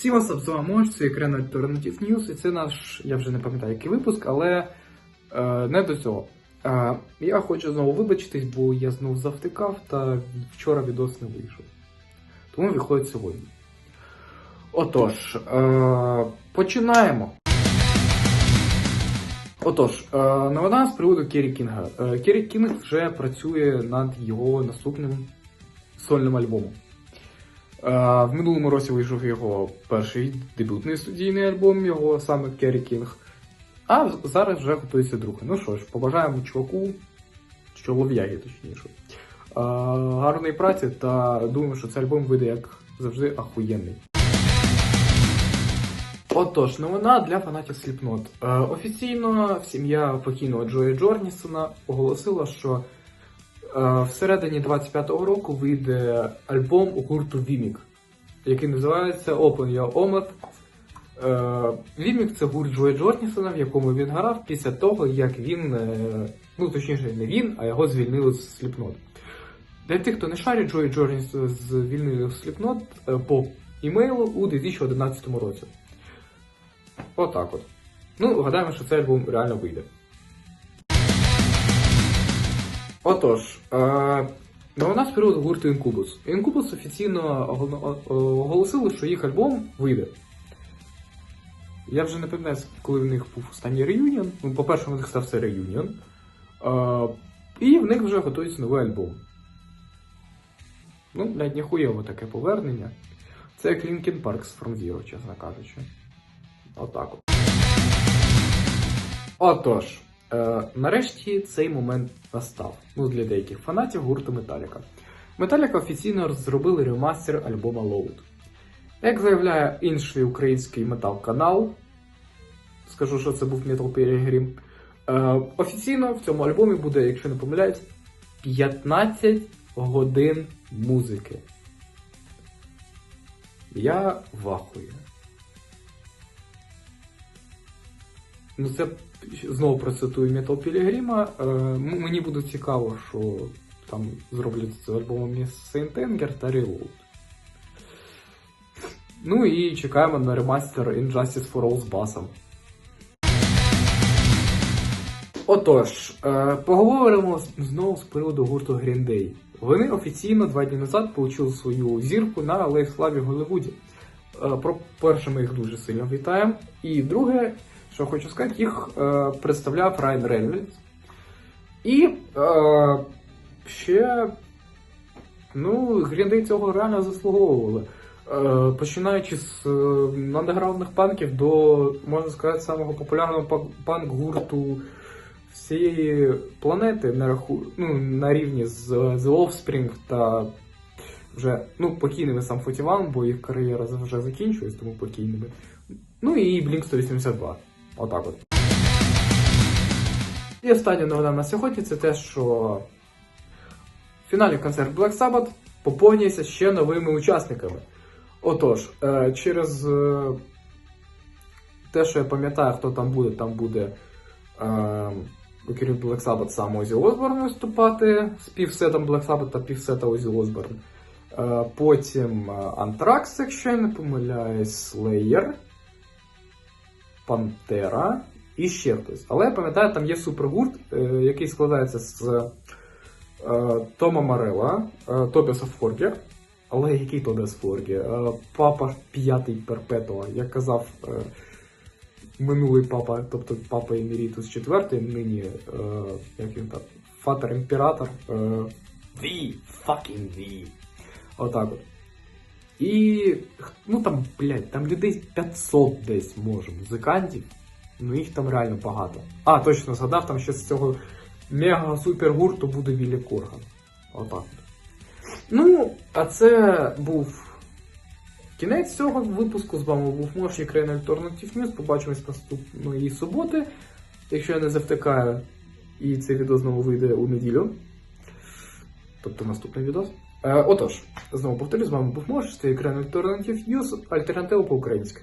Всім вас вами Мож, це екран Alternative News, і це наш, я вже не пам'ятаю, який випуск, але е, не до цього. Е, я хочу знову вибачитись, бо я знову завтикав та вчора відос не вийшов. Тому виходить сьогодні. Отож, е, починаємо. Отож, е, новина з приводу Керрі Кінга. Е, Керрі Кінг вже працює над його наступним сольним альбомом. Е, В минулому році вийшов його перший дебютний студійний альбом, його саме Керрі Кінг. А зараз вже готується другий. Ну що ж, побажаємо чуваку, чолов'ягі точніше. е, Гарної праці та думаю, що цей альбом вийде, як завжди, ахуєнний. Отож, новина для фанатів Slipknot. Е, офіційно сім'я покійного Джої Джорнісона оголосила, що всередині 25-го року вийде альбом у гурту Vimic, який називається Open Your Omet. Е, Vimic це гурт Джої Джорнісона, в якому він грав після того, як він, е, ну точніше, не він, а його звільнили з Slipknot. Для тих, хто не шарить, Джої Джорнісон звільнили з е, по імейлу у 2011 році. Отак от. Ну, гадаємо, що цей альбом реально вийде. Отож, е, новина з приводу гурту Incubus. Incubus офіційно оголосили, що їх альбом вийде. Я вже не пам'ятаю, коли в них був останній реюніон. Ну, по-перше, у них стався реюніон. Е, і в них вже готується новий альбом. Ну, навіть ніхуєво таке повернення. Це як Linkin Park з From Zero, чесно кажучи. Отак от. Отож, е, нарешті цей момент настав. Ну, для деяких фанатів гурту Металіка. Металіка офіційно зробили ремастер альбома Load. Як заявляє інший український метал-канал, скажу, що це був Metal Peregrine, е, офіційно в цьому альбомі буде, якщо не помиляюсь, 15 годин музики. Я вахую. Ну, це знову процитую Metal Пілігріма. Е, мені буде цікаво, що там зроблять з альбомом Saint Anger та Reload. Ну і чекаємо на ремастер Injustice for All з басом. Отож, е, поговоримо знову з приводу гурту Green Day. Вони офіційно два дні назад отримали свою зірку на Алеї в Голливуді. Е, Про перше ми їх дуже сильно вітаємо. І друге, що хочу сказати, їх е, представляв Райан Рейнольдс. І е, ще ну, Green цього реально заслуговували. Е, починаючи з е, андеграундних панків до, можна сказати, самого популярного панк-гурту всієї планети на, раху, ну, на рівні з The Offspring та вже ну, покійними сам 41, бо їх кар'єра вже закінчується, тому покійними. Ну і Blink 182. Отак от. І остання новина на сьогодні це те, що в фіналі концерт Black Sabbath поповнюється ще новими учасниками. Отож, е, через е, те, що я пам'ятаю, хто там буде, там буде е, окрім Black Sabbath сам Озі Осборн виступати з півсетом Black Sabbath та півсета Озі Осборн. Потім Anthrax, якщо я не помиляюсь, Slayer, Пантера і ще хтось. Але я пам'ятаю, там є супергурт, е, який складається з е, Тома Марела, е, Тобіаса Форгі. Але який Тобіас Форгі? Е, папа п'ятий Перпетуа, як казав минулий папа, тобто папа Емірітус IV, нині, як він там, Фатер Імператор. Е, the fucking the. Отак от. І, ну там, блядь, там людей 500 десь може, музикантів. Ну їх там реально багато. А, точно згадав, там ще з цього мега-супер гурту буде Віллі Корган. Отак. Ну, а це був кінець цього випуску. З вами був Моші Країна Альтернатив News. Побачимось наступної суботи. Якщо я не завтикаю, і цей відео знову вийде у неділю. Тобто наступний відос. Е, отож, знову повторюю, з вами був Мош, це Екран Альтернатив News, альтернатива по-українськи.